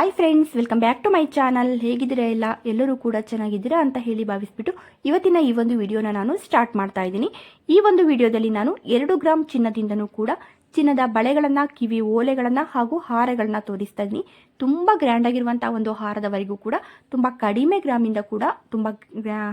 Hi friends welcome back to my channel ಹೇಗಿದ್ದೀರಾ ಎಲ್ಲ? ಎಲ್ಲರೂ ಕೂಡ ಚೆನ್ನಾಗಿದ್ದೀರಾ ಅಂತ ಹೇಳಿ ಭಾವಿಸ್ಬಿಟ್ಟು ಇವತ್ತಿನ ಈ ಒಂದು ವಿಡಿಯೋನ ನಾನು ಸ್ಟಾರ್ಟ್ ಮಾಡ್ತಾ ಇದ್ದೀನಿ. ಈ ಒಂದು ವಿಡಿಯೋದಲ್ಲಿ ನಾನು ಎರಡು ಗ್ರಾಮ್ ಚಿನ್ನದಿಂದನೂ ಕೂಡ ಚಿನ್ನದ ಬಳೆಗಳನ್ನು, ಕಿವಿ ಓಲೆಗಳನ್ನು ಹಾಗೂ ಹಾರಗಳನ್ನ ತೋರಿಸ್ತಾ ಇದ್ದೀನಿ. ತುಂಬ ಗ್ರ್ಯಾಂಡ್ ಆಗಿರುವಂಥ ಒಂದು ಹಾರದವರೆಗೂ ಕೂಡ, ತುಂಬ ಕಡಿಮೆ ಗ್ರಾಮಿಂದ ಕೂಡ, ತುಂಬ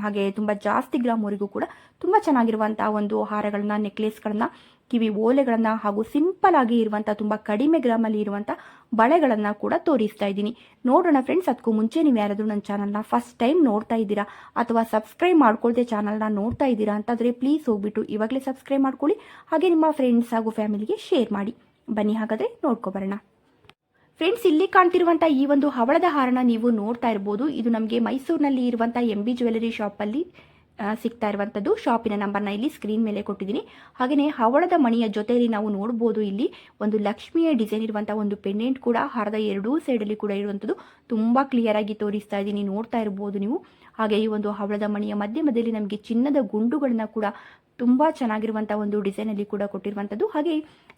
ಹಾಗೆ ತುಂಬ ಜಾಸ್ತಿ ಗ್ರಾಮ್ವರೆಗೂ ಕೂಡ ತುಂಬ ಚೆನ್ನಾಗಿರುವಂಥ ಒಂದು ಹಾರಗಳನ್ನ ನೆಕ್ಲೆಸ್ಗಳನ್ನ ಕಿವಿ ಓಲೆಗಳನ್ನು ಹಾಗೂ ಸಿಂಪಲ್ ಆಗಿ ಇರುವಂಥ ತುಂಬ ಕಡಿಮೆ ಗ್ರಾಮಲ್ಲಿ ಇರುವಂಥ ಬಳೆಗಳನ್ನು ಕೂಡ ತೋರಿಸ್ತಾ ಇದ್ದೀನಿ. ನೋಡೋಣ ಫ್ರೆಂಡ್ಸ್ ಅದಕ್ಕೂ ಮುಂಚೆ ನೀವು ಯಾರಾದರೂ ನನ್ನ ಚಾನಲ್ನ ಫಸ್ಟ್ ಟೈಮ್ ನೋಡ್ತಾ ಇದ್ದೀರಾ ಅಥವಾ ಸಬ್ಸ್ಕ್ರೈಬ್ ಮಾಡ್ಕೊಳ್ದೆ ಚಾನಲ್ನ ನೋಡ್ತಾ ಇದ್ದೀರಾ ಅಂತಾದರೆ ಪ್ಲೀಸ್ ಹೋಗ್ಬಿಟ್ಟು ಇವಾಗಲೇ ಸಬ್ಸ್ಕ್ರೈಬ್ ಮಾಡ್ಕೊಳ್ಳಿ. ಹಾಗೆ ನಿಮ್ಮ ಫ್ರೆಂಡ್ಸ್ ಹಾಗೂ ಫ್ಯಾಮಿಲಿಗೆ ಶೇರ್ ಮಾಡಿ. ಬನ್ನಿ ಹಾಗಾದರೆ ನೋಡ್ಕೊಬರೋಣ ಫ್ರೆಂಡ್ಸ್ ಇಲ್ಲಿ ಕಾಣ್ತಿರುವಂಥ ಈ ಒಂದು ಹವಳದ ಹಾರನ ನೀವು ನೋಡ್ತಾ ಇರ್ಬೋದು. ಇದು ನಮಗೆ ಮೈಸೂರಿನಲ್ಲಿ ಇರುವಂಥ ಎಂ ಬಿ ಜ್ಯುವೆಲರಿ ಶಾಪಲ್ಲಿ ಸಿಗ್ತಾ ಇರುವಂಥದ್ದು ಶಾಪಿನ ನಂಬರ್ನ ಇಲ್ಲಿ ಸ್ಕ್ರೀನ್ ಮೇಲೆ ಕೊಟ್ಟಿದ್ದೀನಿ. ಹಾಗೆಯೇ ಹವಳದ ಮಣಿಯ ಜೊತೆಯಲ್ಲಿ ನಾವು ನೋಡ್ಬೋದು ಇಲ್ಲಿ ಒಂದು ಲಕ್ಷ್ಮಿಯ ಡಿಸೈನ್ ಇರುವಂಥ ಒಂದು ಪೆಂಡೆಂಟ್ ಕೂಡ ಹಾರದ ಎರಡೂ ಸೈಡಲ್ಲಿ ಕೂಡ ಇರುವಂಥದ್ದು ತುಂಬ ಕ್ಲಿಯರಾಗಿ ತೋರಿಸ್ತಾ ಇದ್ದೀನಿ. ನೋಡ್ತಾ ಇರ್ಬೋದು ನೀವು. ಹಾಗೆ ಈ ಒಂದು ಹವಳದ ಮಣಿಯ ಮಧ್ಯ ಮಧ್ಯದಲ್ಲಿ ನಮಗೆ ಚಿನ್ನದ ಗುಂಡುಗಳನ್ನ ಕೂಡ ತುಂಬ ಚೆನ್ನಾಗಿರುವಂಥ ಒಂದು ಡಿಸೈನಲ್ಲಿ ಕೂಡ ಕೊಟ್ಟಿರುವಂಥದ್ದು ಹಾಗೆ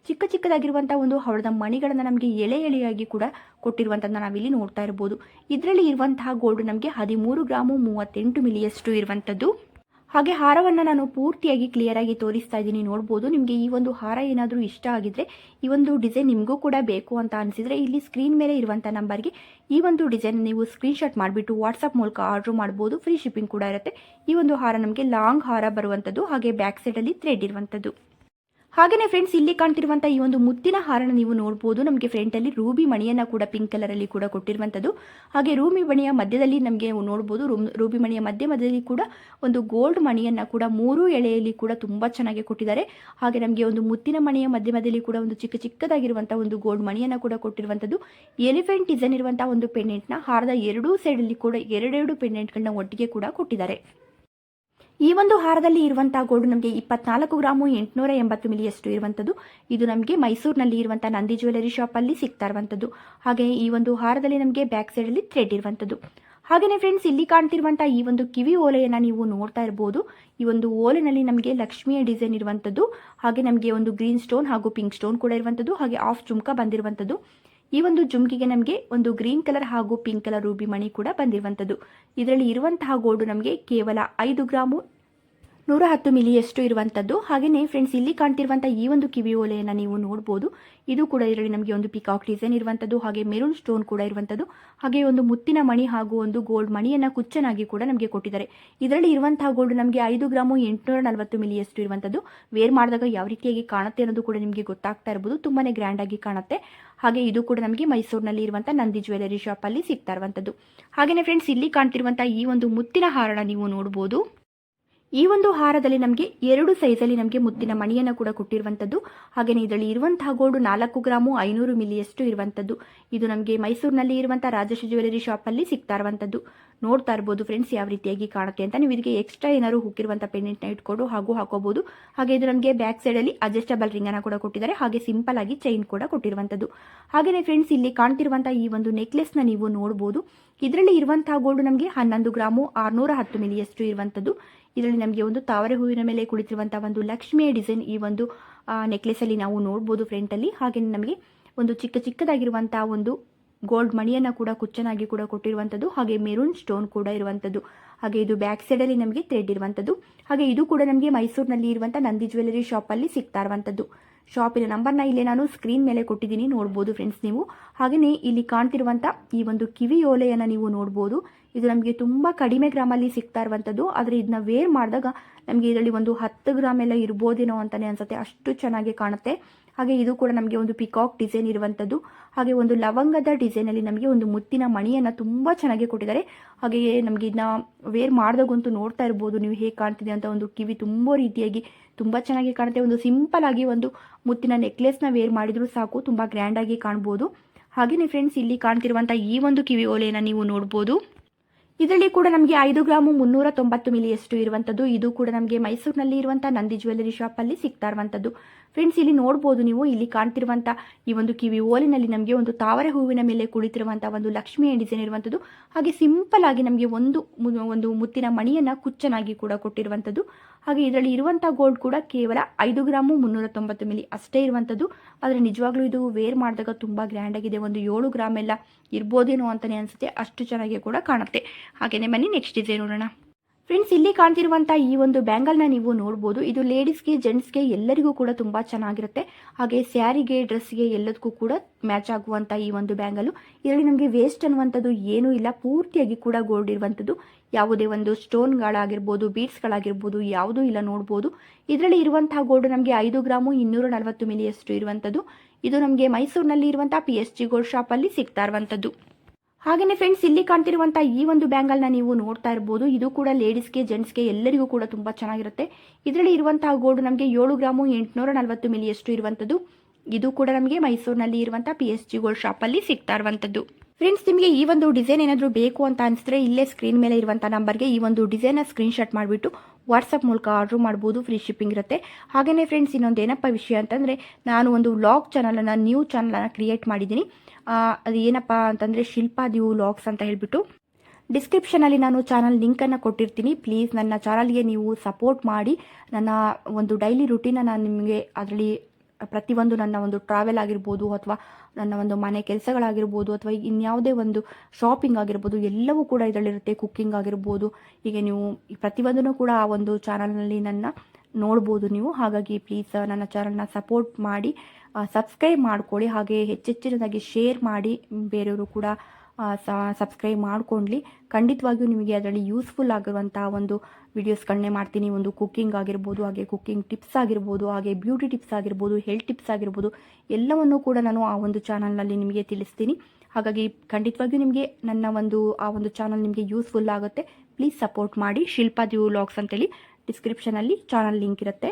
ಚಿಕ್ಕ ಚಿಕ್ಕದಾಗಿರುವಂಥ ಒಂದು ಹವಳದ ಮಣಿಗಳನ್ನು ನಮಗೆ ಎಳೆ ಎಳೆಯಾಗಿ ಕೂಡ ಕೊಟ್ಟಿರುವಂಥದ್ದನ್ನ ನಾವಿಲ್ಲಿ ನೋಡ್ತಾ ಇರ್ಬೋದು. ಇದರಲ್ಲಿ ಇರುವಂತಹ ಗೋಲ್ಡ್ ನಮಗೆ ಹದಿಮೂರು ಗ್ರಾಮು ಮೂವತ್ತೆಂಟು ಮಿಲಿಯಷ್ಟು ಇರುವಂಥದ್ದು ಹಾಗೆ ಹಾರವನ್ನು ನಾನು ಪೂರ್ತಿಯಾಗಿ ಕ್ಲಿಯರ್ ಆಗಿ ತೋರಿಸ್ತಾ ಇದ್ದೀನಿ. ನೋಡ್ಬೋದು ನಿಮಗೆ ಈ ಒಂದು ಹಾರ ಏನಾದರೂ ಇಷ್ಟ ಆಗಿದ್ರೆ ಈ ಒಂದು ಡಿಸೈನ್ ನಿಮಗೂ ಕೂಡ ಬೇಕು ಅಂತ ಅನಿಸಿದರೆ ಇಲ್ಲಿ ಸ್ಕ್ರೀನ್ ಮೇಲೆ ಇರುವಂಥ ನಂಬರ್ಗೆ ಈ ಒಂದು ಡಿಸೈನ್ ನೀವು ಸ್ಕ್ರೀನ್ಶಾಟ್ ಮಾಡಿಬಿಟ್ಟು ವಾಟ್ಸಪ್ ಮೂಲಕ ಆರ್ಡ್ರ್ ಮಾಡ್ಬೋದು. ಫ್ರೀ ಶಿಪ್ಪಿಂಗ್ ಕೂಡ ಇರುತ್ತೆ. ಈ ಒಂದು ಹಾರ ನಮಗೆ ಲಾಂಗ್ ಹಾರ ಬರುವಂಥದ್ದು ಹಾಗೆ ಬ್ಯಾಕ್ ಸೈಡಲ್ಲಿ ಥ್ರೆಡ್ ಇರುವಂಥದ್ದು ಹಾಗೆಯೇ ಫ್ರೆಂಡ್ಸ್ ಇಲ್ಲಿ ಕಾಣ್ತಿರುವಂತಹ ಈ ಒಂದು ಮುತ್ತಿನ ಹಾರನ ನೀವು ನೋಡಬಹುದು ನಮಗೆ ಫ್ರಂಟಲ್ಲಿ ರೂಬಿ ಮಣಿಯನ್ನ ಕೂಡ ಪಿಂಕ್ ಕಲರ್ ಅಲ್ಲಿ ಕೂಡ ಕೊಟ್ಟಿರುವಂತದ್ದು. ಹಾಗೆ ರೂಮಿ ಮಣಿಯ ಮಧ್ಯದಲ್ಲಿ ನಮಗೆ ನೋಡಬಹುದು ರೂಬಿ ಮಣಿಯ ಮಧ್ಯ ಮಧ್ಯದಲ್ಲಿ ಕೂಡ ಒಂದು ಗೋಲ್ಡ್ ಮಣಿಯನ್ನ ಕೂಡ ಮೂರು ಎಳೆಯಲ್ಲಿ ಕೂಡ ತುಂಬಾ ಚೆನ್ನಾಗಿ ಕೊಟ್ಟಿದ್ದಾರೆ. ಹಾಗೆ ನಮಗೆ ಒಂದು ಮುತ್ತಿನ ಮಣಿಯ ಮಧ್ಯ ಮಧ್ಯದಲ್ಲಿ ಕೂಡ ಒಂದು ಚಿಕ್ಕ ಚಿಕ್ಕದಾಗಿರುವಂತಹ ಒಂದು ಗೋಲ್ಡ್ ಮಣಿಯನ್ನ ಕೂಡ ಕೊಟ್ಟಿರುವಂತದ್ದು. ಎಲಿಫೆಂಟ್ ಡಿಸೈನ್ ಇರುವಂತಹ ಒಂದು ಪೆಂಡೆಂಟ್ನ ಹಾರದ ಎರಡೂ ಅಲ್ಲಿ ಕೂಡ ಎರಡೆರಡು ಪೆಂಡೆಂಟ್ಗಳನ್ನ ಒಟ್ಟಿಗೆ ಕೂಡ ಕೊಟ್ಟಿದ್ದಾರೆ. ಈ ಒಂದು ಹಾರದಲ್ಲಿ ಇರುವಂತಹ ಗೋಲ್ಡ್ ನಮಗೆ ಇಪ್ಪತ್ನಾಲ್ಕು ಗ್ರಾಮು ಎಂಟುನೂರ ಎಂಬತ್ತು ಮಿಲಿಯಷ್ಟು ಇರುವಂಥದ್ದು ಇದು ನಮಗೆ ಮೈಸೂರಿನಲ್ಲಿ ಇರುವಂತಹ ನಂದಿ ಜ್ಯುವೆಲರಿ ಅಲ್ಲಿ ಸಿಗ್ತಾ ಇರುವಂಥದ್ದು ಹಾಗೆ ಈ ಒಂದು ಹಾರದಲ್ಲಿ ನಮಗೆ ಬ್ಯಾಕ್ ಸೈಡ್ ಅಲ್ಲಿ ಥ್ರೆಡ್ ಇರುವಂಥದ್ದು ಹಾಗೆಯೇ ಫ್ರೆಂಡ್ಸ್ ಇಲ್ಲಿ ಕಾಣ್ತಿರುವಂತಹ ಈ ಒಂದು ಕಿವಿ ಓಲೆಯನ್ನ ನೀವು ನೋಡ್ತಾ ಇರಬಹುದು ಈ ಒಂದು ಓಲೆನಲ್ಲಿ ನಮಗೆ ಲಕ್ಷ್ಮಿಯ ಡಿಸೈನ್ ಇರುವಂಥದ್ದು ಹಾಗೆ ನಮಗೆ ಒಂದು ಗ್ರೀನ್ ಸ್ಟೋನ್ ಹಾಗೂ ಪಿಂಕ್ ಸ್ಟೋನ್ ಕೂಡ ಇರುವಂಥದ್ದು ಹಾಗೆ ಆಫ್ ಜುಮ್ಕ ಬಂದಿರುವಂಥದ್ದು ಈ ಒಂದು ಜುಮ್ಕಿಗೆ ನಮಗೆ ಒಂದು ಗ್ರೀನ್ ಕಲರ್ ಹಾಗೂ ಪಿಂಕ್ ಕಲರ್ ರೂಬಿ ಮಣಿ ಕೂಡ ಬಂದಿರುವಂಥದ್ದು ಇದರಲ್ಲಿ ಇರುವಂತಹ ಗೋಲ್ಡ್ ನಮಗೆ ಕೇವಲ ಐದು ಗ್ರಾಮು ನೂರ ಹತ್ತು ಮಿಲಿಯಷ್ಟು ಇರುವಂಥದ್ದು ಹಾಗೆಯೇ ಫ್ರೆಂಡ್ಸ್ ಇಲ್ಲಿ ಕಾಣ್ತಿರುವಂಥ ಈ ಒಂದು ಕಿವಿ ಓಲೆಯನ್ನು ನೀವು ನೋಡ್ಬೋದು. ಇದು ಕೂಡ ಇದರಲ್ಲಿ ನಮಗೆ ಒಂದು ಪಿಕಾಕ್ ಡಿಸೈನ್ ಇರುವಂಥದ್ದು ಹಾಗೆ ಮೆರೂನ್ ಸ್ಟೋನ್ ಕೂಡ ಇರುವಂಥದ್ದು ಹಾಗೆ ಒಂದು ಮುತ್ತಿನ ಮಣಿ ಹಾಗೂ ಒಂದು ಗೋಲ್ಡ್ ಮಣಿಯನ್ನು ಕುಚ್ಚನಾಗಿ ಕೂಡ ನಮಗೆ ಕೊಟ್ಟಿದ್ದಾರೆ. ಇದರಲ್ಲಿ ಇರುವಂತಹ ಗೋಲ್ಡ್ ನಮಗೆ ಐದು ಗ್ರಾಮು ಎಂಟುನೂರ ನಲವತ್ತು ಮಿಲಿಯಷ್ಟು ಇರುವಂಥದ್ದು ವೇರ್ ಮಾಡಿದಾಗ ಯಾವ ರೀತಿಯಾಗಿ ಕಾಣುತ್ತೆ ಅನ್ನೋದು ಕೂಡ ನಿಮಗೆ ಗೊತ್ತಾಗ್ತಾ ಇರ್ಬೋದು. ತುಂಬಾ ಗ್ರ್ಯಾಂಡ್ ಆಗಿ ಕಾಣುತ್ತೆ. ಹಾಗೆ ಇದು ಕೂಡ ನಮಗೆ ಮೈಸೂರಿನಲ್ಲಿ ಇರುವಂಥ ನಂದಿ ಜ್ಯುವೆಲರಿ ಶಾಪಲ್ಲಿ ಸಿಗ್ತಾ ಇರುವಂಥದ್ದು ಹಾಗೆಯೇ ಫ್ರೆಂಡ್ಸ್ ಇಲ್ಲಿ ಕಾಣ್ತಿರುವಂಥ ಈ ಒಂದು ಮುತ್ತಿನ ಹಾರನ ನೀವು ನೋಡ್ಬೋದು. ಈ ಒಂದು ಹಾರದಲ್ಲಿ ನಮಗೆ ಎರಡು ಸೈಜಲ್ಲಿ ನಮಗೆ ಮುತ್ತಿನ ಮಣಿಯನ್ನು ಕೂಡ ಕೊಟ್ಟಿರುವಂಥದ್ದು ಹಾಗೆಯೇ ಇದರಲ್ಲಿ ಇರುವಂತಹ ಗೋಲ್ಡ್ ನಾಲ್ಕು ಗ್ರಾಮು ಐನೂರು ಮಿಲಿಯಷ್ಟು ಇರುವಂಥದ್ದು ಇದು ನಮಗೆ ಮೈಸೂರಿನಲ್ಲಿ ಇರುವಂಥ ರಾಜೇಶ್ ಜ್ಯುವೆಲರಿ ಶಾಪಲ್ಲಿ ಸಿಗ್ತಾ ಇರುವಂಥದ್ದು ನೋಡ್ತಾ ಇರ್ಬೋದು ಫ್ರೆಂಡ್ಸ್ ಯಾವ ರೀತಿಯಾಗಿ ಕಾಣುತ್ತೆ ಅಂತ. ನೀವು ಇದಕ್ಕೆ ಎಕ್ಸ್ಟ್ರಾ ಏನಾದ್ರು ಹುಕ್ಕಿರುವಂಥ ಪೆಂಡೆಂಟ್ನ ಇಟ್ಕೊಂಡು ಹಾಗೂ ಹಾಕೋಬಹುದು ಹಾಗೆ ಇದು ನಮಗೆ ಬ್ಯಾಕ್ ಸೈಡಲ್ಲಿ ಅಡ್ಜಸ್ಟಬಲ್ ರಿಂಗನ್ನು ಕೂಡ ಕೊಟ್ಟಿದ್ದಾರೆ. ಹಾಗೆ ಸಿಂಪಲ್ ಆಗಿ ಚೈನ್ ಕೂಡ ಕೊಟ್ಟಿರುವಂಥದ್ದು ಹಾಗೆಯೇ ಫ್ರೆಂಡ್ಸ್ ಇಲ್ಲಿ ಕಾಣ್ತಿರುವಂಥ ಈ ಒಂದು ನೆಕ್ಲೆಸ್ನ ನೀವು ನೋಡ್ಬೋದು. ಇದರಲ್ಲಿ ಇರುವಂತಹ ಗೋಲ್ಡ್ ನಮಗೆ ಹನ್ನೊಂದು ಗ್ರಾಮು ಆರ್ನೂರ ಹತ್ತು ಮಿಲಿಯಷ್ಟು ಇರುವಂಥದ್ದು ಇದರಲ್ಲಿ ನಮಗೆ ಒಂದು ತಾವರೆ ಹೂವಿನ ಮೇಲೆ ಕುಳಿತಿರುವಂತಹ ಒಂದು ಲಕ್ಷ್ಮಿಯ ಡಿಸೈನ್ ಈ ಒಂದು ನೆಕ್ಲೆಸ್ ಅಲ್ಲಿ ನಾವು ನೋಡಬಹುದು ಫ್ರಂಟ್ ಅಲ್ಲಿ. ಹಾಗೆ ನಮಗೆ ಒಂದು ಚಿಕ್ಕ ಚಿಕ್ಕದಾಗಿರುವಂತಹ ಒಂದು ಗೋಲ್ಡ್ ಮಣಿಯನ್ನ ಕೂಡ ಕುಚ್ಚನಾಗಿ ಕೂಡ ಕೊಟ್ಟಿರುವಂತದ್ದು. ಹಾಗೆ ಮೆರೂನ್ ಸ್ಟೋನ್ ಕೂಡ ಇರುವಂತದ್ದು. ಹಾಗೆ ಇದು ಬ್ಯಾಕ್ ಸೈಡ್ ಅಲ್ಲಿ ನಮಗೆ ಥ್ರೆಡ್ ಇರುವಂತದ್ದು. ಹಾಗೆ ಇದು ಕೂಡ ನಮಗೆ ಮೈಸೂರಿನಲ್ಲಿ ಇರುವಂತಹ ನಂದಿ ಜ್ಯುವೆಲರಿ ಅಲ್ಲಿ ಸಿಗ್ತಾ ಇರುವಂಥದ್ದು ಶಾಪಿನ ನಂಬರ್ನ ಇಲ್ಲಿ ನಾನು ಸ್ಕ್ರೀನ್ ಮೇಲೆ ಕೊಟ್ಟಿದ್ದೀನಿ. ನೋಡ್ಬೋದು ಫ್ರೆಂಡ್ಸ್ ನೀವು. ಹಾಗೆಯೇ ಇಲ್ಲಿ ಕಾಣ್ತಿರುವಂಥ ಈ ಒಂದು ಕಿವಿ ಓಲೆಯನ್ನು ನೀವು ನೋಡ್ಬೋದು. ಇದು ನಮಗೆ ತುಂಬ ಕಡಿಮೆ ಗ್ರಾಮಲ್ಲಿ ಸಿಗ್ತಾ ಇರುವಂಥದ್ದು ಆದರೆ ಇದನ್ನ ವೇರ್ ಮಾಡಿದಾಗ ನಮಗೆ ಇದರಲ್ಲಿ ಒಂದು ಹತ್ತು ಗ್ರಾಮ್ ಎಲ್ಲ ಇರ್ಬೋದೇನೋ ಅಂತಾನೆ ಅನ್ಸುತ್ತೆ. ಅಷ್ಟು ಚೆನ್ನಾಗಿ ಕಾಣುತ್ತೆ. ಹಾಗೆ ಇದು ಕೂಡ ನಮಗೆ ಒಂದು ಪಿಕಾಕ್ ಡಿಸೈನ್ ಇರುವಂಥದ್ದು ಹಾಗೆ ಒಂದು ಲವಂಗದ ಡಿಸೈನಲ್ಲಿ ನಮಗೆ ಒಂದು ಮುತ್ತಿನ ಮಣಿಯನ್ನು ತುಂಬ ಚೆನ್ನಾಗಿ ಕೊಟ್ಟಿದ್ದಾರೆ. ಹಾಗೆಯೇ ನಮಗೆ ಇದನ್ನ ವೇರ್ ಮಾಡಿದಾಗಂತೂ ನೋಡ್ತಾ ಇರ್ಬೋದು. ನೀವು ಹೇಗೆ ಕಾಣ್ತಿದೆ ಅಂತ ಒಂದು ಕಿವಿ ತುಂಬ ರೀತಿಯಾಗಿ ತುಂಬ ಚೆನ್ನಾಗಿ ಕಾಣುತ್ತೆ. ಒಂದು ಸಿಂಪಲ್ ಆಗಿ ಒಂದು ಮುತ್ತಿನ ನೆಕ್ಲೆಸ್ನ ವೇರ್ ಮಾಡಿದರೂ ಸಾಕು. ತುಂಬ ಗ್ರ್ಯಾಂಡಾಗಿ ಕಾಣ್ಬೋದು. ಹಾಗೆಯೇ ಫ್ರೆಂಡ್ಸ್ ಇಲ್ಲಿ ಕಾಣ್ತಿರುವಂಥ ಈ ಒಂದು ಕಿವಿ ಓಲೆಯನ್ನು ನೀವು ನೋಡ್ಬೋದು. ಇದರಲ್ಲಿ ಕೂಡ ನಮಗೆ ಐದು ಗ್ರಾಮು ಮುನ್ನೂರ ತೊಂಬತ್ತು ಮಿಲಿಯಷ್ಟು ಇರುವಂಥದ್ದು ಇದು ಕೂಡ ನಮಗೆ ಮೈಸೂರಿನಲ್ಲಿ ಇರುವಂಥ ನಂದಿ ಜ್ಯುವೆಲ್ಲರಿ ಶಾಪಲ್ಲಿ ಸಿಗ್ತಾ ಇರುವಂಥದ್ದು ಫ್ರೆಂಡ್ಸ್ ಇಲ್ಲಿ ನೋಡ್ಬೋದು ನೀವು, ಇಲ್ಲಿ ಕಾಣ್ತಿರುವಂಥ ಈ ಒಂದು ಕಿವಿ ಓಲಿನಲ್ಲಿ ನಮಗೆ ಒಂದು ತಾವರೆ ಹೂವಿನ ಮೇಲೆ ಕುಳಿತಿರುವಂಥ ಒಂದು ಲಕ್ಷ್ಮಿಯ ಡಿಸೈನ್ ಇರುವಂಥದ್ದು ಹಾಗೆ ಸಿಂಪಲ್ ಆಗಿ ನಮಗೆ ಒಂದು ಒಂದು ಮುತ್ತಿನ ಮಣಿಯನ್ನು ಕುಚ್ಚನಾಗಿ ಕೂಡ ಕೊಟ್ಟಿರುವಂಥದ್ದು ಹಾಗೆ ಇದರಲ್ಲಿ ಇರುವಂಥ ಗೋಲ್ಡ್ ಕೂಡ ಕೇವಲ ಐದು ಗ್ರಾಮು ಮುನ್ನೂರ ತೊಂಬತ್ತು ಮಿಲಿ ಅಷ್ಟೇ ಇರುವಂಥದ್ದು ಆದರೆ ನಿಜವಾಗ್ಲೂ ಇದು ವೇರ್ ಮಾಡಿದಾಗ ತುಂಬ ಗ್ರ್ಯಾಂಡ್ ಆಗಿದೆ. ಒಂದು ಏಳು ಗ್ರಾಮ್ ಎಲ್ಲ ಇರ್ಬೋದೇನೋ ಅಂತಲೇ ಅನಿಸುತ್ತೆ. ಅಷ್ಟು ಚೆನ್ನಾಗಿ ಕೂಡ ಕಾಣುತ್ತೆ. ಹಾಗೆಯೇ ಬನ್ನಿ ನೆಕ್ಸ್ಟ್ ಡಿಸೈನ್ ನೋಡೋಣ. ಫ್ರೆಂಡ್ಸ್ ಇಲ್ಲಿ ಕಾಣ್ತಿರುವಂತಹ ಈ ಒಂದು ಬ್ಯಾಂಗಲ್ನ ನೀವು ನೋಡಬಹುದು ಇದು ಲೇಡೀಸ್ಗೆ ಜೆಂಟ್ಸ್ಗೆ ಎಲ್ಲರಿಗೂ ಕೂಡ ತುಂಬಾ ಚೆನ್ನಾಗಿರುತ್ತೆ. ಹಾಗೆ ಸ್ಯಾರಿಗೆ ಡ್ರೆಸ್ಗೆ ಎಲ್ಲದಕ್ಕೂ ಕೂಡ ಮ್ಯಾಚ್ ಆಗುವಂತಹ ಈ ಒಂದು ಬ್ಯಾಂಗಲು ಇದರಲ್ಲಿ ನಮಗೆ ವೇಸ್ಟ್ ಅನ್ನುವಂಥದ್ದು ಏನೂ ಇಲ್ಲ. ಪೂರ್ತಿಯಾಗಿ ಕೂಡ ಗೋಲ್ಡ್ ಇರುವಂಥದ್ದು. ಯಾವುದೇ ಒಂದು ಸ್ಟೋನ್ಗಳಾಗಿರ್ಬೋದು ಬೀಡ್ಸ್ಗಳಾಗಿರ್ಬೋದು ಯಾವುದೂ ಇಲ್ಲ ನೋಡಬಹುದು ಇದರಲ್ಲಿ ಇರುವಂತಹ ಗೋಲ್ಡ್ ನಮಗೆ ಐದು ಗ್ರಾಮು ಇನ್ನೂರ ನಲವತ್ತು ಮಿಲಿಯಷ್ಟು ಇರುವಂಥದ್ದು. ಇದು ನಮಗೆ ಮೈಸೂರಿನಲ್ಲಿ ಇರುವಂತಹ ಪಿ ಎಸ್ ಜಿ ಗೋಲ್ಡ್ ಸಿಗ್ತಾ ಇರುವಂಥದ್ದು. ಹಾಗೆಯೇ ಫ್ರೆಂಡ್ಸ್ ಇಲ್ಲಿ ಕಾಣ್ತಿರುವಂಥ ಈ ಒಂದು ಬ್ಯಾಂಗಲ್ನ ನೀವು ನೋಡ್ತಾ ಇರಬಹುದು ಇದು ಕೂಡ ಲೇಡೀಸ್ಗೆ ಜೆಂಟ್ಸ್ಗೆ ಎಲ್ಲರಿಗೂ ಕೂಡ ತುಂಬಾ ಚೆನ್ನಾಗಿರುತ್ತೆ. ಇದರಲ್ಲಿ ಇರುವಂತಹ ಗೋಲ್ಡ್ ನಮಗೆ ಏಳು ಗ್ರಾಮು ಎಂಟುನೂರ ನಲವತ್ತು ಮಿಲಿಯಷ್ಟು ಇರುವಂಥದ್ದು ಇದು ಕೂಡ ನಮಗೆ ಮೈಸೂರಿನಲ್ಲಿ ಇರುವಂಥ ಪಿ ಎಸ್ ಜಿ ಗೋಲ್ಡ್ ಶಾಪಲ್ಲಿ ಸಿಗ್ತಾ ಇರುವಂತದ್ದು. ಫ್ರೆಂಡ್ಸ್ ನಿಮಗೆ ಈ ಒಂದು ಡಿಸೈನ್ ಏನಾದರೂ ಬೇಕು ಅಂತ ಅನಿಸಿದ್ರೆ ಇಲ್ಲೇ ಸ್ಕ್ರೀನ್ ಮೇಲೆ ಇರುವಂತಹ ನಂಬರ್ಗೆ ಈ ಒಂದು ಡಿಸೈನ್ನ ಸ್ಕ್ರೀನ್ಶಾಟ್ ಮಾಡಿಬಿಟ್ಟು ವಾಟ್ಸಪ್ ಮೂಲಕ ಆರ್ಡ್ರ್ ಮಾಡ್ಬೋದು, ಫ್ರೀ ಶಿಪ್ಪಿಂಗ್ ಇರುತ್ತೆ. ಹಾಗೆಯೇ ಫ್ರೆಂಡ್ಸ್ ಇನ್ನೊಂದು ಏನಪ್ಪ ವಿಷಯ ಅಂತಂದರೆ, ನಾನು ಒಂದು ವ್ಲಾಗ್ ಚಾನಲನ್ನು ನ್ಯೂ ಚಾನಲನ್ನು ಕ್ರಿಯೇಟ್ ಮಾಡಿದ್ದೀನಿ. ಅದು ಏನಪ್ಪ ಅಂತಂದರೆ ಶಿಲ್ಪಾದಿವು ವ್ಲಾಗ್ಸ್ ಅಂತ ಹೇಳಿಬಿಟ್ಟು. ಡಿಸ್ಕ್ರಿಪ್ಷನಲ್ಲಿ ನಾನು ಚಾನಲ್ ಲಿಂಕನ್ನು ಕೊಟ್ಟಿರ್ತೀನಿ. ಪ್ಲೀಸ್ ನನ್ನ ಚಾನಲ್ಗೆ ನೀವು ಸಪೋರ್ಟ್ ಮಾಡಿ. ನನ್ನ ಒಂದು ಡೈಲಿ ರುಟೀನ ನಾನು ನಿಮಗೆ ಅದರಲ್ಲಿ ಪ್ರತಿಯೊಂದು ನನ್ನ ಒಂದು ಟ್ರಾವೆಲ್ ಆಗಿರ್ಬೋದು ಅಥವಾ ನನ್ನ ಒಂದು ಮನೆ ಕೆಲಸಗಳಾಗಿರ್ಬೋದು ಅಥವಾ ಇನ್ಯಾವುದೇ ಒಂದು ಶಾಪಿಂಗ್ ಆಗಿರ್ಬೋದು, ಎಲ್ಲವೂ ಕೂಡ ಇದರಲ್ಲಿರುತ್ತೆ ಕುಕ್ಕಿಂಗ್ ಆಗಿರ್ಬೋದು. ಹೀಗೆ ನೀವು ಪ್ರತಿಯೊಂದನ್ನು ಕೂಡ ಆ ಒಂದು ಚಾನಲ್ನಲ್ಲಿ ನನ್ನ ನೋಡ್ಬೋದು ನೀವು. ಹಾಗಾಗಿ ಪ್ಲೀಸ್ ನನ್ನ ಚಾನಲ್ನ ಸಪೋರ್ಟ್ ಮಾಡಿ. ಸಬ್ಸ್ಕ್ರೈಬ್ ಮಾಡ್ಕೊಳ್ಳಿ. ಹಾಗೆ ಹೆಚ್ಚೆಚ್ಚಿನದಾಗಿ ಶೇರ್ ಮಾಡಿ ಬೇರೆಯವರು ಕೂಡ ಸಬ್ಸ್ಕ್ರೈಬ್ ಮಾಡ್ಕೊಳ್ಳಿ ಖಂಡಿತವಾಗಿಯೂ ನಿಮಗೆ ಅದರಲ್ಲಿ ಯೂಸ್ಫುಲ್ ಆಗಿರುವಂಥ ಒಂದು ವಿಡಿಯೋಸ್ಗಳನ್ನೇ ಮಾಡ್ತೀನಿ. ಒಂದು ಕುಕ್ಕಿಂಗ್ ಆಗಿರ್ಬೋದು, ಹಾಗೆ ಕುಕ್ಕಿಂಗ್ ಟಿಪ್ಸ್ ಆಗಿರ್ಬೋದು, ಹಾಗೆ ಬ್ಯೂಟಿ ಟಿಪ್ಸ್ ಆಗಿರ್ಬೋದು ಹೆಲ್ತ್ ಟಿಪ್ಸ್ ಆಗಿರ್ಬೋದು, ಎಲ್ಲವನ್ನೂ ಕೂಡ ನಾನು ಆ ಒಂದು ಚಾನಲ್ನಲ್ಲಿ ನಿಮಗೆ ತಿಳಿಸ್ತೀನಿ. ಹಾಗಾಗಿ ಖಂಡಿತವಾಗಿಯೂ ನಿಮಗೆ ನನ್ನ ಒಂದು, ಆ ಒಂದು ಚಾನಲ್ ನಿಮಗೆ ಯೂಸ್ಫುಲ್ ಆಗುತ್ತೆ. ಪ್ಲೀಸ್ ಸಪೋರ್ಟ್ ಮಾಡಿ. ಶಿಲ್ಪಾ ದಿವ್ ವ್ಲಾಗ್ಸ್ ಅಂತೇಳಿ ಡಿಸ್ಕ್ರಿಪ್ಷನಲ್ಲಿ ಚಾನಲ್ ಲಿಂಕ್ ಇರುತ್ತೆ.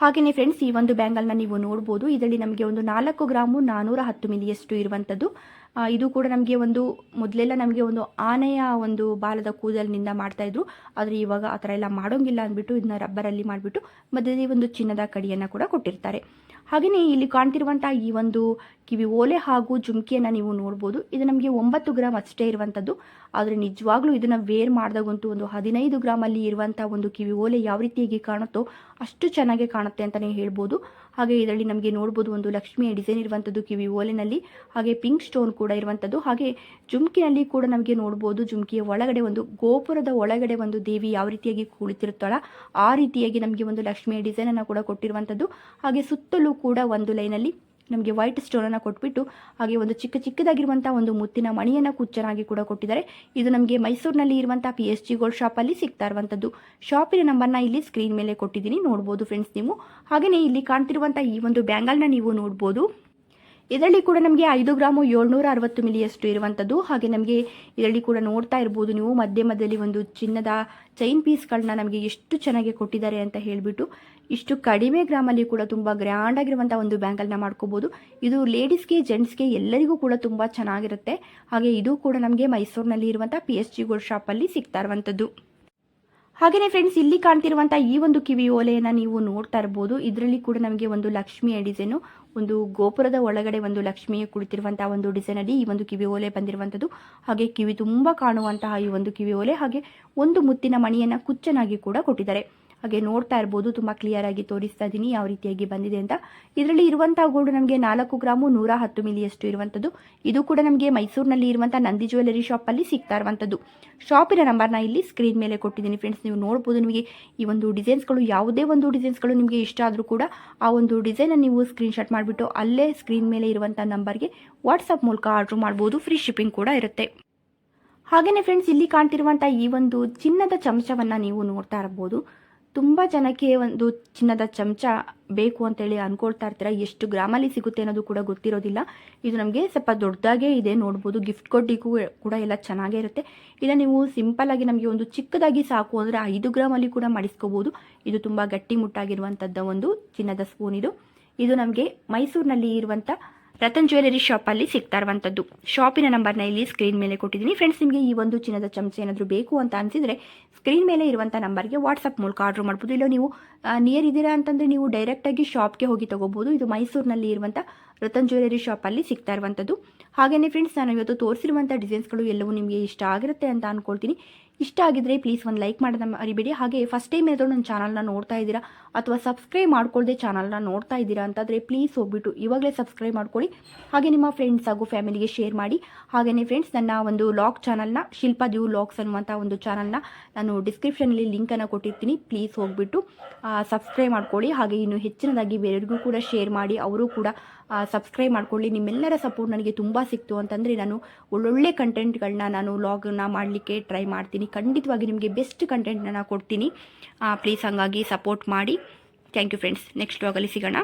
ಹಾಗೆಯೇ ಫ್ರೆಂಡ್ಸ್ ಈ ಒಂದು ಬ್ಯಾಂಗಲ್ನ ನೀವು ನೋಡಬಹುದು ಇದರಲ್ಲಿ ನಮಗೆ ಒಂದು ನಾಲ್ಕು ಗ್ರಾಮು ನಾನೂರ ಹತ್ತು ಮಿಲಿಯಷ್ಟು ಇರುವಂಥದ್ದು ಆ, ಇದು ಕೂಡ ನಮಗೆ ಒಂದು, ಮೊದಲೆಲ್ಲ ನಮಗೆ ಒಂದು ಆನೆಯ ಒಂದು ಬಾಲದ ಕೂದಲಿನಿಂದ ಮಾಡ್ತಾಯಿದ್ರು ಆದರೆ ಇವಾಗ ಆ ಥರ ಎಲ್ಲ ಮಾಡೋಂಗಿಲ್ಲ ಅಂದ್ಬಿಟ್ಟು ಇದನ್ನ ರಬ್ಬರಲ್ಲಿ ಮಾಡಿಬಿಟ್ಟು ಮಧ್ಯದಲ್ಲಿ ಒಂದು ಚಿನ್ನದ ಕಡಿಯನ್ನು ಕೂಡ ಕೊಟ್ಟಿರ್ತಾರೆ. ಹಾಗೆಯೇ ಇಲ್ಲಿ ಕಾಣ್ತಿರುವಂಥ ಈ ಒಂದು ಕಿವಿ ಓಲೆ ಹಾಗೂ ಜುಮ್ಕಿಯನ್ನು ನೀವು ನೋಡ್ಬೋದು. ಇದು ನಮಗೆ ಒಂಬತ್ತು ಗ್ರಾಮ್ ಅಷ್ಟೇ ಇರುವಂಥದ್ದು ಆದರೆ ನಿಜವಾಗ್ಲೂ ಇದನ್ನು ವೇರ್ ಮಾಡಿದಾಗಂತೂ ಒಂದು ಹದಿನೈದು ಗ್ರಾಮಲ್ಲಿ ಇರುವಂಥ ಒಂದು ಕಿವಿ ಓಲೆ ಯಾವ ರೀತಿಯಾಗಿ ಕಾಣುತ್ತೋ ಅಷ್ಟು ಚೆನ್ನಾಗಿ ಕಾಣುತ್ತೆ ಅಂತಲೇ ಹೇಳ್ಬೋದು. ಹಾಗೆ ಇದರಲ್ಲಿ ನಮಗೆ ನೋಡ್ಬೋದು ಒಂದು ಲಕ್ಷ್ಮಿಯ ಡಿಸೈನ್ ಇರುವಂಥದ್ದು ಕಿವಿ ಓಲೆನಲ್ಲಿ. ಹಾಗೆ ಪಿಂಕ್ ಸ್ಟೋನ್ ಕೂಡ ಇರುವಂಥದ್ದು ಹಾಗೆ ಜುಮ್ಕಿನಲ್ಲಿ ಕೂಡ ನಮಗೆ ನೋಡ್ಬೋದು, ಜುಮ್ಕಿಯ ಒಳಗಡೆ ಒಂದು ಗೋಪುರದ ಒಳಗಡೆ ಒಂದು ದೇವಿ ಯಾವ ರೀತಿಯಾಗಿ ಕುಳಿತಿರುತ್ತಾಳ, ಆ ರೀತಿಯಾಗಿ ನಮಗೆ ಒಂದು ಲಕ್ಷ್ಮಿಯ ಡಿಸೈನನ್ನು ಕೂಡ ಕೊಟ್ಟಿರುವಂಥದ್ದು ಹಾಗೆ ಸುತ್ತಲೂ ಕೂಡ ಒಂದು ಲೈನಲ್ಲಿ ನಮಗೆ ವೈಟ್ ಸ್ಟೋನನ್ನು ಕೊಟ್ಬಿಟ್ಟು, ಹಾಗೆ ಒಂದು ಚಿಕ್ಕ ಚಿಕ್ಕದಾಗಿರುವಂಥ ಒಂದು ಮುತ್ತಿನ ಮಣಿಯನ್ನು ಕುಚ್ಚನಾಗಿ ಕೂಡ ಕೊಟ್ಟಿದ್ದಾರೆ. ಇದು ನಮಗೆ ಮೈಸೂರಿನಲ್ಲಿ ಇರುವಂಥ ಪಿ ಎಸ್ ಜಿ ಗೋಲ್ಡ್ ಶಾಪಲ್ಲಿ ಸಿಗ್ತಾ ಇರುವಂಥದ್ದು ಶಾಪಿನ ನಂಬರ್ನ ಇಲ್ಲಿ ಸ್ಕ್ರೀನ್ ಮೇಲೆ ಕೊಟ್ಟಿದ್ದೀನಿ, ನೋಡ್ಬೋದು ಫ್ರೆಂಡ್ಸ್ ನೀವು. ಹಾಗೆಯೇ ಇಲ್ಲಿ ಕಾಣ್ತಿರುವಂಥ ಈ ಒಂದು ಬ್ಯಾಂಗಲ್ನ ನೀವು ನೋಡ್ಬೋದು. ಇದರಲ್ಲಿ ಕೂಡ ನಮಗೆ ಐದು ಗ್ರಾಮು ಏಳ್ನೂರ ಅರವತ್ತು ಮಿಲಿಯಷ್ಟು ಇರುವಂಥದ್ದು ಹಾಗೆ ನಮಗೆ ಇದರಲ್ಲಿ ಕೂಡ ನೋಡ್ತಾ ಇರ್ಬೋದು ನೀವು. ಮಧ್ಯ ಮಧ್ಯದಲ್ಲಿ ಒಂದು ಚಿನ್ನದ ಚೈನ್ ಪೀಸ್ಗಳನ್ನ ನಮಗೆ ಎಷ್ಟು ಚೆನ್ನಾಗಿ ಕೊಟ್ಟಿದ್ದಾರೆ ಅಂತ ಹೇಳಿಬಿಟ್ಟು ಇಷ್ಟು ಕಡಿಮೆ ಗ್ರಾಮಲ್ಲಿ ಕೂಡ ತುಂಬ ಗ್ರ್ಯಾಂಡ್ ಆಗಿರುವಂಥ ಒಂದು ಬ್ಯಾಂಗಲ್ನ ಮಾಡ್ಕೋಬೋದು. ಇದು ಲೇಡೀಸ್ಗೆ, ಜೆಂಟ್ಸ್ಗೆ ಎಲ್ಲರಿಗೂ ಕೂಡ ತುಂಬ ಚೆನ್ನಾಗಿರುತ್ತೆ. ಹಾಗೆ ಇದು ಕೂಡ ನಮಗೆ ಮೈಸೂರಿನಲ್ಲಿ ಇರುವಂಥ ಪಿ ಎಸ್ ಜಿ ಗೋಲ್ಡ್ ಶಾಪಲ್ಲಿ ಸಿಗ್ತಾ ಇರುವಂಥದ್ದು ಹಾಗೆಯೇ ಫ್ರೆಂಡ್ಸ್ ಇಲ್ಲಿ ಕಾಣ್ತಿರುವಂತ ಈ ಒಂದು ಕಿವಿ ಓಲೆಯನ್ನ ನೀವು ನೋಡ್ತಾ ಇರಬಹುದು ಇದರಲ್ಲಿ ಕೂಡ ನಮಗೆ ಒಂದು ಲಕ್ಷ್ಮಿಯ ಡಿಸೈನ್ ಒಂದು ಗೋಪುರದ ಒಳಗಡೆ ಒಂದು ಲಕ್ಷ್ಮಿಯ ಕುಳಿತಿರುವಂತಹ ಒಂದು ಡಿಸೈನ್ ಅಲ್ಲಿ ಈ ಒಂದು ಕಿವಿ ಓಲೆ ಬಂದಿರುವಂತದ್ದು. ಹಾಗೆ ಕಿವಿ ತುಂಬಾ ಕಾಣುವಂತಹ ಈ ಒಂದು ಕಿವಿ ಓಲೆ, ಹಾಗೆ ಒಂದು ಮುತ್ತಿನ ಮಣಿಯನ್ನ ಕುಚ್ಚನಾಗಿ ಕೂಡ ಕೊಟ್ಟಿದ್ದಾರೆ. ಹಾಗೆ ನೋಡ್ತಾ ಇರ್ಬೋದು. ತುಂಬ ಕ್ಲಿಯರ್ ಆಗಿ ತೋರಿಸ್ತಾ ಇದ್ದೀನಿ ಯಾವ ರೀತಿಯಾಗಿ ಬಂದಿದೆ ಅಂತ. ಇದರಲ್ಲಿ ಇರುವಂತಹ ಗೋಲ್ಡ್ ನಮಗೆ ನಾಲ್ಕು ಗ್ರಾಮು ನೂರ ಹತ್ತು ಮಿಲಿಯಷ್ಟು ಇರುವಂಥದ್ದು ಇದು ಕೂಡ ನಮಗೆ ಮೈಸೂರಿನಲ್ಲಿ ಇರುವಂಥ ನಂದಿ ಜ್ಯುವೆಲ್ಲರಿ ಶಾಪಲ್ಲಿ ಸಿಗ್ತಾ ಇರುವಂಥದ್ದು ಶಾಪಿನ ನಂಬರ್ನ ಇಲ್ಲಿ ಸ್ಕ್ರೀನ್ ಮೇಲೆ ಕೊಟ್ಟಿದ್ದೀನಿ ಫ್ರೆಂಡ್ಸ್ ನೀವು ನೋಡಬಹುದು ನಿಮಗೆ ಈ ಒಂದು ಡಿಸೈನ್ಸ್ಗಳು, ಯಾವುದೇ ಒಂದು ಡಿಸೈನ್ಸ್ಗಳು ನಿಮಗೆ ಇಷ್ಟ ಆದರೂ ಕೂಡ ಆ ಒಂದು ಡಿಸೈನನ್ನು ನೀವು ಸ್ಕ್ರೀನ್ ಶಾಟ್ ಮಾಡಿಬಿಟ್ಟು ಅಲ್ಲೇ ಸ್ಕ್ರೀನ್ ಮೇಲೆ ಇರುವಂಥ ನಂಬರ್ಗೆ ವಾಟ್ಸಪ್ ಮೂಲಕ ಆರ್ಡರ್ ಮಾಡಬಹುದು ಫ್ರೀ ಶಿಪ್ಪಿಂಗ್ ಕೂಡ ಇರುತ್ತೆ. ಹಾಗೆಯೇ ಫ್ರೆಂಡ್ಸ್ ಇಲ್ಲಿ ಕಾಣ್ತಿರುವಂಥ ಈ ಒಂದು ಚಿನ್ನದ ಚಮಚವನ್ನು ನೀವು ನೋಡ್ತಾ ಇರ್ಬೋದು. ತುಂಬ ಜನಕ್ಕೆ ಒಂದು ಚಿನ್ನದ ಚಮಚ ಬೇಕು ಅಂತೇಳಿ ಅನ್ಕೊಳ್ತಾ ಇರ್ತೀರ? ಎಷ್ಟು ಗ್ರಾಮಲ್ಲಿ ಸಿಗುತ್ತೆ ಅನ್ನೋದು ಕೂಡ ಗೊತ್ತಿರೋದಿಲ್ಲ. ಇದು ನಮಗೆ ಸ್ವಲ್ಪ ದೊಡ್ಡದಾಗೇ ಇದೆ, ನೋಡ್ಬೋದು. ಗಿಫ್ಟ್ ಕೊಟ್ಟಿಗೂ ಕೂಡ ಎಲ್ಲ ಚೆನ್ನಾಗೇ ಇರುತ್ತೆ. ಇಲ್ಲ, ನೀವು ಸಿಂಪಲ್ ಆಗಿ ನಮಗೆ ಒಂದು ಚಿಕ್ಕದಾಗಿ ಸಾಕು ಅಂದರೆ ಐದು ಗ್ರಾಮಲ್ಲಿ ಕೂಡ ಮಾಡಿಸ್ಕೋಬೋದು. ಇದು ತುಂಬ ಗಟ್ಟಿ ಮುಟ್ಟಾಗಿರುವಂಥದ್ದು ಒಂದು ಚಿನ್ನದ ಸ್ಪೂನ್ ಇದು. ಇದು ನಮಗೆ ಮೈಸೂರಿನಲ್ಲಿ ಇರುವಂಥ ರತನ್ ಜ್ಯುವೆಲರಿ ಶಾಪಲ್ಲಿ ಸಿಗ್ತಾ ಇರುವಂಥದ್ದು ಶಾಪಿನ ನಂಬರ್ನ ಇಲ್ಲಿ ಸ್ಕ್ರೀನ್ ಮೇಲೆ ಕೊಟ್ಟಿದ್ದೀನಿ. ಫ್ರೆಂಡ್ಸ್ ನಿಮಗೆ ಈ ಒಂದು ಚಿನ್ನದ ಚಮಚ ಏನಾದರೂ ಬೇಕು ಅಂತ ಅನಿಸಿದರೆ ಸ್ಕ್ರೀನ್ ಮೇಲೆ ಇರುವಂಥ ನಂಬರ್ಗೆ ವಾಟ್ಸಪ್ ಮೂಲಕ ಆರ್ಡರ್ ಮಾಡ್ಬೋದು. ಇಲ್ಲ ನೀವು ನಿಯರ್ ಇದ್ದೀರಾ ಅಂತಂದರೆ ನೀವು ಡೈರೆಕ್ಟಾಗಿ ಶಾಪ್ಗೆ ಹೋಗಿ ತೊಗೋಬೋದು. ಇದು ಮೈಸೂರಿನಲ್ಲಿ ಇರುವಂಥ ರತನ್ ಜ್ಯುವೆಲರಿ ಶಾಪಲ್ಲಿ ಸಿಗ್ತಾ ಇರುವಂಥದ್ದು ಹಾಗೆಯೇ ಫ್ರೆಂಡ್ಸ್ ನಾನು ಇವತ್ತು ತೋರಿಸಿರುವಂಥ ಡಿಸೈನ್ಸ್ಗಳು ಎಲ್ಲವೂ ನಿಮಗೆ ಇಷ್ಟ ಆಗಿರುತ್ತೆ ಅಂತ ಅಂದ್ಕೊಳ್ತೀನಿ ಇಷ್ಟ ಆಗಿದ್ರೆ ಪ್ಲೀಸ್ ಒಂದು ಲೈಕ್ ಮಾಡೋದನ್ನ ಮರಿಬೇಡಿ. ಹಾಗೆ ಫಸ್ಟ್ ಟೈಮ್ ಏನಾದರೂ ನನ್ನ ಚಾನಲ್ನ ನೋಡ್ತಾ ಇದ್ದೀರಾ ಅಥವಾ ಸಬ್ಸ್ಕ್ರೈಬ್ ಮಾಡ್ಕೊಳ್ಳದೆ ಚಾನಲ್ನ ನೋಡ್ತಾ ಇದ್ದೀರಾ ಅಂತಂದರೆ ಪ್ಲೀಸ್ ಹೋಗ್ಬಿಟ್ಟು ಇವಾಗಲೇ ಸಬ್ಸ್ಕ್ರೈಬ್ ಮಾಡ್ಕೊಳ್ಳಿ. ಹಾಗೆ ನಿಮ್ಮ ಫ್ರೆಂಡ್ಸ್ ಹಾಗೂ ಫ್ಯಾಮಿಲಿಗೆ ಶೇರ್ ಮಾಡಿ. ಹಾಗೆಯೇ ಫ್ರೆಂಡ್ಸ್ ನನ್ನ ಒಂದು ಲಾಗ್ ಚಾನಲ್ನ ಶಿಲ್ಪ ದಿವ್ ಲಾಗ್ಸ್ ಅನ್ನುವಂಥ ಒಂದು ಚಾನಲ್ನ ನಾನು ಡಿಸ್ಕ್ರಿಪ್ಷನಲ್ಲಿ ಲಿಂಕನ್ನು ಕೊಟ್ಟಿರ್ತೀನಿ. ಪ್ಲೀಸ್ ಹೋಗ್ಬಿಟ್ಟು ಸಬ್ಸ್ಕ್ರೈಬ್ ಮಾಡ್ಕೊಳ್ಳಿ. ಹಾಗೆ ಇನ್ನು ಹೆಚ್ಚಿನದಾಗಿ ಬೇರೆಯವ್ರಿಗೂ ಕೂಡ ಶೇರ್ ಮಾಡಿ. ಅವರು ಕೂಡ ಸಬ್ಸ್ಕ್ರೈಬ್ ಮಾಡ್ಕೊಳ್ಳಿ. ನಿಮ್ಮೆಲ್ಲರ ಸಪೋರ್ಟ್ ನನಗೆ ತುಂಬ ಸಿಕ್ತು ಅಂತಂದರೆ ನಾನು ಒಳ್ಳೊಳ್ಳೆ ಕಂಟೆಂಟ್ಗಳನ್ನ ನಾನು ಲಾಗನ್ನ ಮಾಡಲಿಕ್ಕೆ ಟ್ರೈ ಮಾಡ್ತೀನಿ. ಖಂಡಿತವಾಗಿ ನಿಮಗೆ ಬೆಸ್ಟ್ ಕಂಟೆಂಟ್ನ ನಾನು ಕೊಡ್ತೀನಿ. ಪ್ಲೀಸ್ ಹಾಗಾಗಿ ಸಪೋರ್ಟ್ ಮಾಡಿ. ಥ್ಯಾಂಕ್ ಯು ಫ್ರೆಂಡ್ಸ್ ನೆಕ್ಸ್ಟ್ ವಾಗಲಿ ಸಿಗೋಣ.